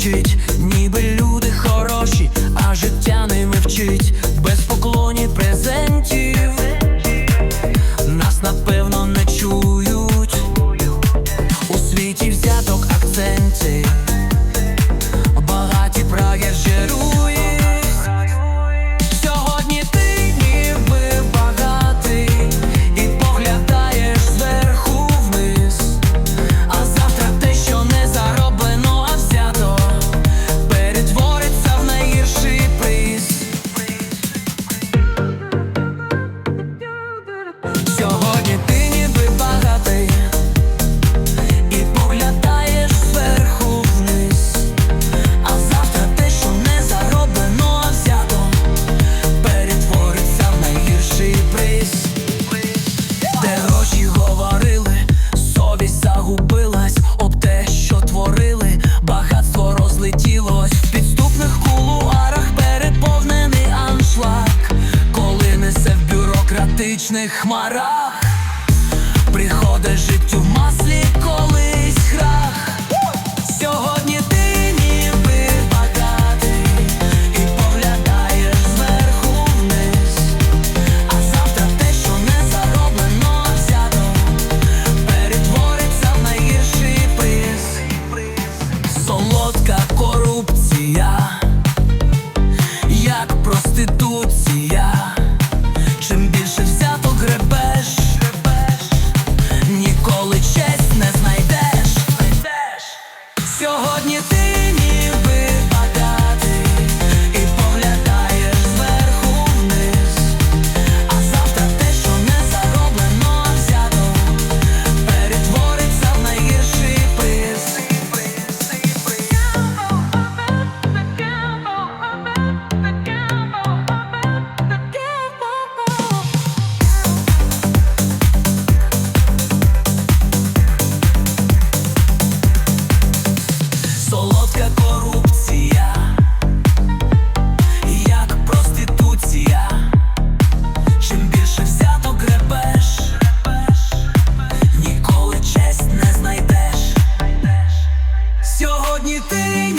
совість нічних хмарах, приходить життю в маслі колись храх. Сьогодні ти ніби багатий і поглядаєш зверху вниз, а завтра те, що не зароблено взято, перетвориться в найгірший приз. Солодка корупція, як проституція. everything